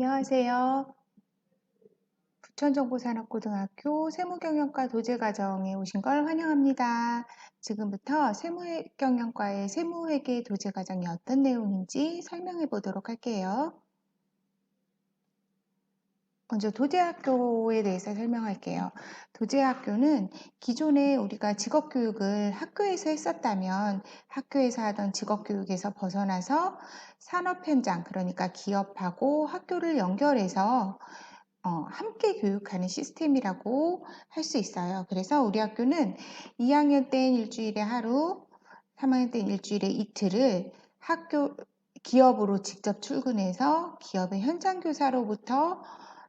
안녕하세요. 부천정보산업고등학교 세무경영과 도제과정에 오신 걸 환영합니다. 지금부터 세무경영과의 세무회계 도제과정이 어떤 내용인지 설명해 보도록 할게요. 먼저 도제학교에 대해서 설명할게요. 도제학교는 기존에 우리가 직업교육을 학교에서 했었다면 학교에서 하던 직업교육에서 벗어나서 산업 현장, 그러니까 기업하고 학교를 연결해서 어, 함께 교육하는 시스템이라고 할 수 있어요. 그래서 우리 학교는 2학년 때는 일주일에 하루, 3학년 때는 일주일에 이틀을 학교, 기업으로 직접 출근해서 기업의 현장 교사로부터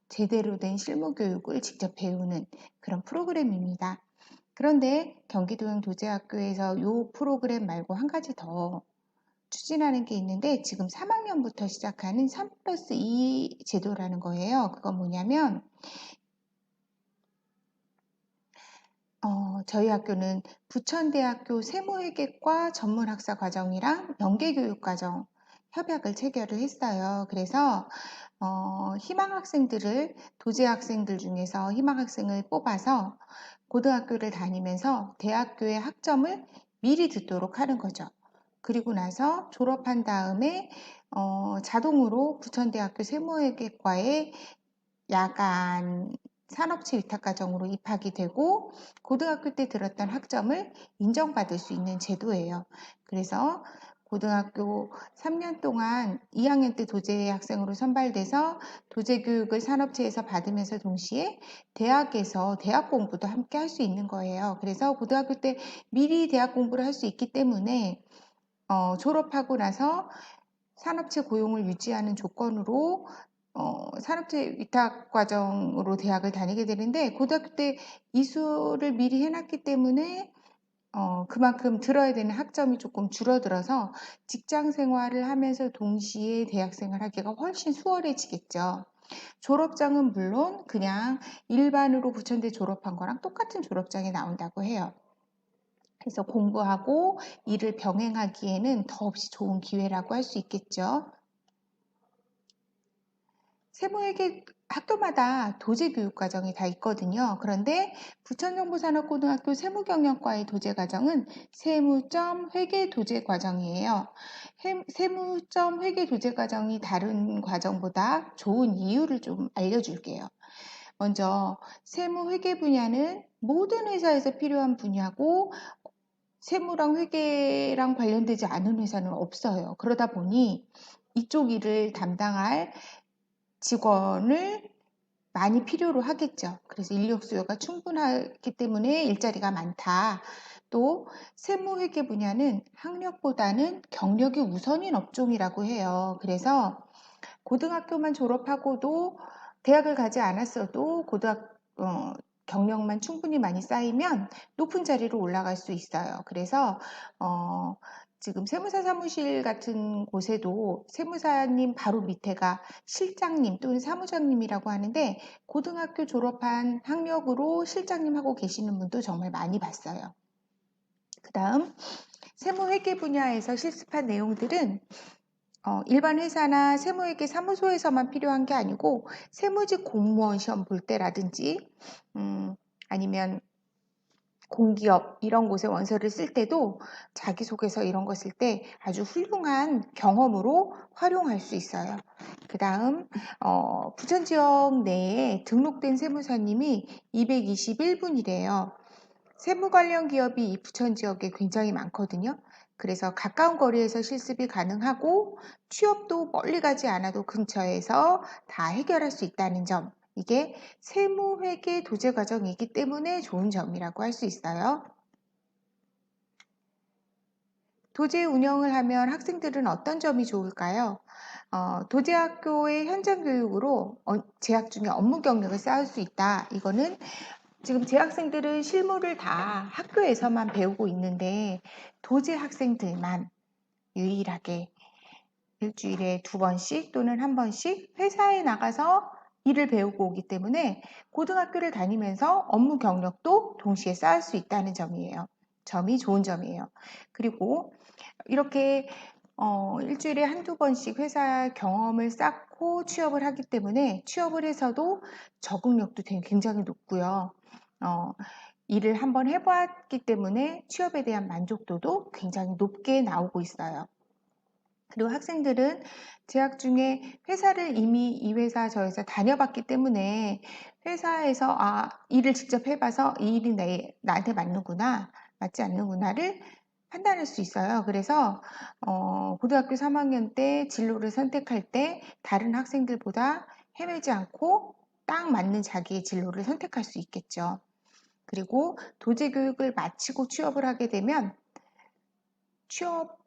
제대로 된 실무 교육을 직접 배우는 그런 프로그램입니다. 그런데 경기도형 도제학교에서 이 프로그램 말고 한 가지 더 추진하는 게 있는데 지금 3학년부터 시작하는 3 플러스 2 제도라는 거예요. 그건 뭐냐면 어, 저희 학교는 부천대학교 세무회계과 전문학사 과정이랑 연계교육과정 협약을 체결을 했어요. 그래서 어, 희망 학생들을 도제 학생들 중에서 희망 학생을 뽑아서 고등학교를 다니면서 대학교의 학점을 미리 듣도록 하는 거죠. 그리고 나서 졸업한 다음에 어, 자동으로 부천대학교 세무회계과에 야간 산업체 위탁과정으로 입학이 되고 고등학교 때 들었던 학점을 인정받을 수 있는 제도예요. 그래서 고등학교 3년 동안 2학년 때 도제 학생으로 선발돼서 도제 교육을 산업체에서 받으면서 동시에 대학에서 대학 공부도 함께 할 수 있는 거예요. 그래서 고등학교 때 미리 대학 공부를 할 수 있기 때문에 어, 졸업하고 나서 산업체 고용을 유지하는 조건으로 어, 산업체 위탁 과정으로 대학을 다니게 되는데 고등학교 때 이수를 미리 해놨기 때문에 어, 그만큼 들어야 되는 학점이 조금 줄어들어서 직장 생활을 하면서 동시에 대학생을 하기가 훨씬 수월해지겠죠. 졸업장은 물론 그냥 일반으로 부천대 졸업한 거랑 똑같은 졸업장이 나온다고 해요. 그래서 공부하고 일을 병행하기에는 더없이 좋은 기회라고 할 수 있겠죠. 세무회계 학교마다 도제 교육 과정이 다 있거든요. 그런데 부천정보산업고등학교 세무경영과의 도제 과정은 세무점 회계 도제 과정이에요. 세무점 회계 도제 과정이 다른 과정보다 좋은 이유를 좀 알려줄게요. 먼저 세무 회계 분야는 모든 회사에서 필요한 분야고 세무랑 회계랑 관련되지 않은 회사는 없어요. 그러다 보니 이쪽 일을 담당할 직원을 많이 필요로 하겠죠. 그래서 인력 수요가 충분하기 때문에 일자리가 많다. 또 세무 회계 분야는 학력보다는 경력이 우선인 업종이라고 해요. 그래서 고등학교만 졸업하고도 대학을 가지 않았어도 고등학 어, 경력만 충분히 많이 쌓이면 높은 자리로 올라갈 수 있어요. 그래서 어, 지금 세무사 사무실 같은 곳에도 세무사님 바로 밑에가 실장님 또는 사무장님이라고 하는데 고등학교 졸업한 학력으로 실장님 하고 계시는 분도 정말 많이 봤어요. 그 다음 세무회계 분야에서 실습한 내용들은 어, 일반 회사나 세무회계 사무소에서만 필요한 게 아니고 세무직 공무원 시험 볼 때라든지 음, 아니면 공기업 이런 곳에 원서를 쓸 때도 자기소개서 이런 거 쓸 때 아주 훌륭한 경험으로 활용할 수 있어요. 그 다음 어, 부천 지역 내에 등록된 세무사님이 221분이래요. 세무 관련 기업이 이 부천 지역에 굉장히 많거든요. 그래서 가까운 거리에서 실습이 가능하고 취업도 멀리 가지 않아도 근처에서 다 해결할 수 있다는 점 이게 세무회계 도제 과정이기 때문에 좋은 점이라고 할 수 있어요. 도제 운영을 하면 학생들은 어떤 점이 좋을까요? 어, 도제학교의 현장 교육으로 어, 재학 중에 업무 경력을 쌓을 수 있다. 이거는 지금 재학생들은 실무를 다 학교에서만 배우고 있는데 도제 학생들만 유일하게 일주일에 두 번씩 또는 한 번씩 회사에 나가서 일을 배우고 오기 때문에 고등학교를 다니면서 업무 경력도 동시에 쌓을 수 있다는 점이에요. 점이 좋은 점이에요. 그리고 이렇게 어, 일주일에 한두 번씩 회사 경험을 쌓고 취업을 하기 때문에 취업을 해서도 적응력도 굉장히 높고요. 어, 일을 한번 해보았기 때문에 취업에 대한 만족도도 굉장히 높게 나오고 있어요. 그리고 학생들은 재학 중에 회사를 이미 이 회사 저 회사 다녀봤기 때문에 회사에서 아 일을 직접 해봐서 이 일이 내, 나한테 맞는구나 맞지 않는구나를 판단할 수 있어요. 그래서 어, 고등학교 3학년 때 진로를 선택할 때 다른 학생들보다 헤매지 않고 딱 맞는 자기의 진로를 선택할 수 있겠죠. 그리고 도제 교육을 마치고 취업을 하게 되면 취업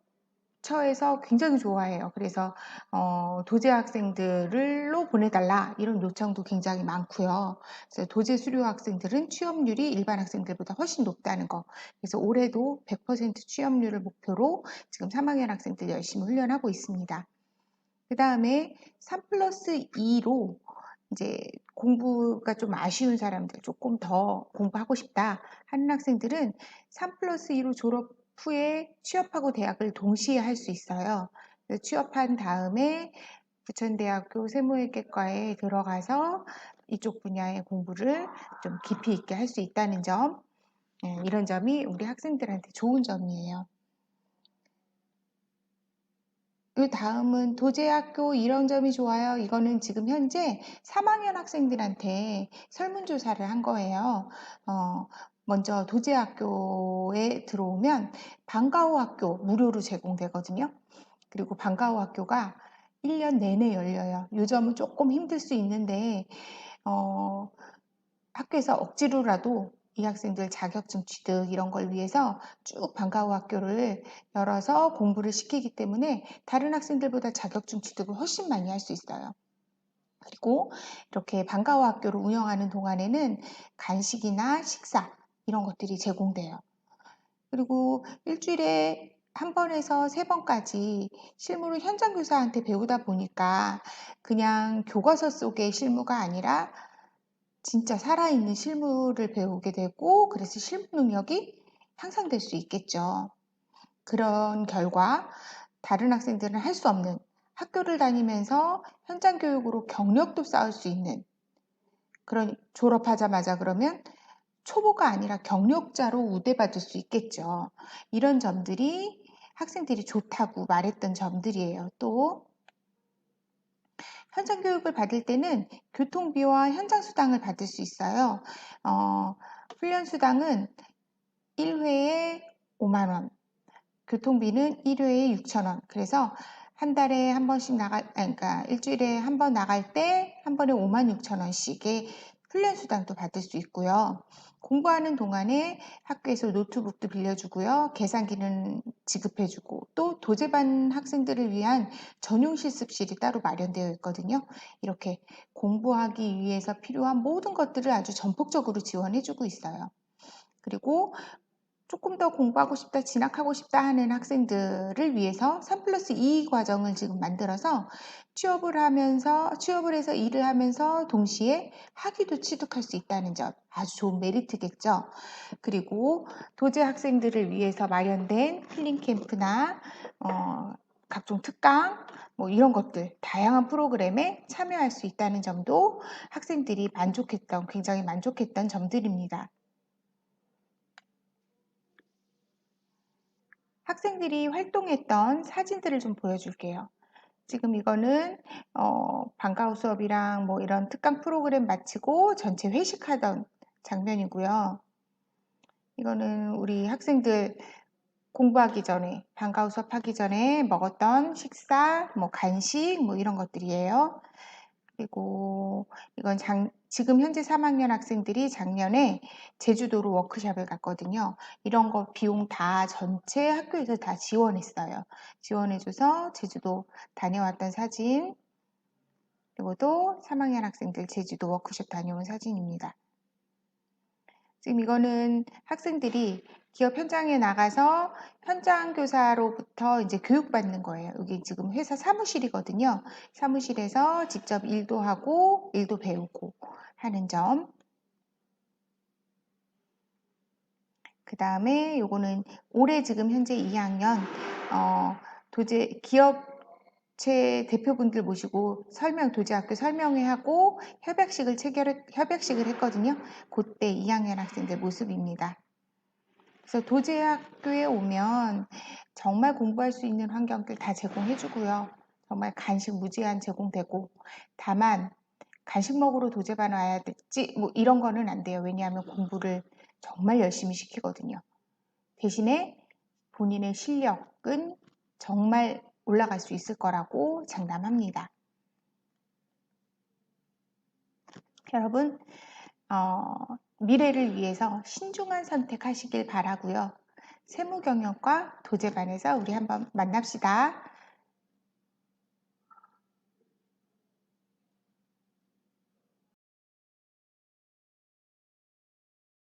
처에서 굉장히 좋아해요. 그래서 어, 도제 학생들로 보내달라 이런 요청도 굉장히 많고요. 그래서 도제 수료 학생들은 취업률이 일반 학생들보다 훨씬 높다는 거. 그래서 올해도 100% 취업률을 목표로 지금 3학년 학생들 열심히 훈련하고 있습니다. 그 다음에 3 플러스 2로 이제 공부가 좀 아쉬운 사람들, 조금 더 공부하고 싶다 하는 학생들은 3 플러스 2로 졸업 후에 취업하고 대학을 동시에 할 수 있어요. 취업한 다음에 부천대학교 세무회계과에 들어가서 이쪽 분야의 공부를 좀 깊이 있게 할 수 있다는 점, 예, 이런 점이 우리 학생들한테 좋은 점이에요. 그 다음은 도제학교 이런 점이 좋아요. 이거는 지금 현재 3학년 학생들한테 설문조사를 한 거예요. 어, 먼저 도제학교에 들어오면 방과후 학교 무료로 제공되거든요. 그리고 방과후 학교가 1년 내내 열려요. 요점은 조금 힘들 수 있는데 어, 학교에서 억지로라도 이 학생들 자격증 취득 이런 걸 위해서 쭉 방과후 학교를 열어서 공부를 시키기 때문에 다른 학생들보다 자격증 취득을 훨씬 많이 할 수 있어요. 그리고 이렇게 방과후 학교를 운영하는 동안에는 간식이나 식사 이런 것들이 제공돼요. 그리고 일주일에 한 번에서 세 번까지 실무를 현장 교사한테 배우다 보니까 그냥 교과서 속의 실무가 아니라 진짜 살아있는 실무를 배우게 되고 그래서 실무 능력이 향상될 수 있겠죠. 그런 결과 다른 학생들은 할 수 없는 학교를 다니면서 현장 교육으로 경력도 쌓을 수 있는 그런 졸업하자마자 그러면 초보가 아니라 경력자로 우대받을 수 있겠죠. 이런 점들이 학생들이 좋다고 말했던 점들이에요. 또 현장 교육을 받을 때는 교통비와 현장 수당을 받을 수 있어요. 어, 훈련 수당은 1회에 5만 원, 교통비는 1회에 6천 원. 그래서 한 달에 한 번씩 나갈, 그러니까 일주일에 한 번 나갈 때 한 번에 5만 6천 원씩의 훈련 수당도 받을 수 있고요. 공부하는 동안에 학교에서 노트북도 빌려주고요. 계산기는 지급해주고 또 도제반 학생들을 위한 전용 실습실이 따로 마련되어 있거든요. 이렇게 공부하기 위해서 필요한 모든 것들을 아주 전폭적으로 지원해주고 있어요. 그리고 조금 더 공부하고 싶다, 진학하고 싶다 하는 학생들을 위해서 3 플러스 2 과정을 지금 만들어서 취업을 하면서, 취업을 해서 일을 하면서 동시에 학위도 취득할 수 있다는 점 아주 좋은 메리트겠죠. 그리고 도제 학생들을 위해서 마련된 힐링 캠프나 어, 각종 특강 뭐 이런 것들 다양한 프로그램에 참여할 수 있다는 점도 학생들이 만족했던 굉장히 만족했던 점들입니다. 학생들이 활동했던 사진들을 좀 보여줄게요. 지금 이거는 어, 방과후 수업이랑 뭐 이런 특강 프로그램 마치고 전체 회식하던 장면이고요. 이거는 우리 학생들 공부하기 전에 방과후 수업하기 전에 먹었던 식사, 뭐 간식, 뭐 이런 것들이에요. 그리고 이건 장, 지금 현재 3학년 학생들이 작년에 제주도로 워크샵을 갔거든요. 이런 거 비용 다 전체 학교에서 다 지원했어요. 지원해줘서 제주도 다녀왔던 사진, 그리고 또 3학년 학생들 제주도 워크숍 다녀온 사진입니다. 지금 이거는 학생들이 기업 현장에 나가서 현장 교사로부터 이제 교육받는 거예요. 여기 지금 회사 사무실이거든요. 사무실에서 직접 일도 하고 일도 배우고 하는 점. 그 다음에 요거는 올해 지금 현재 2학년 어, 도제 기업체 대표분들 모시고 설명 도제학교 설명회 하고 협약식을 체결 협약식을 했거든요. 그때 2학년 학생들 모습입니다. 그래서 도제학교에 오면 정말 공부할 수 있는 환경들 다 제공해 주고요. 정말 간식 무제한 제공되고 다만 간식 먹으러 도제반 와야 될지 뭐 이런 거는 안 돼요. 왜냐하면 공부를 정말 열심히 시키거든요. 대신에 본인의 실력은 정말 올라갈 수 있을 거라고 장담합니다. 여러분, 어, 미래를 위해서 신중한 선택하시길 바라고요. 세무경영과 도제반에서 우리 한번 만납시다.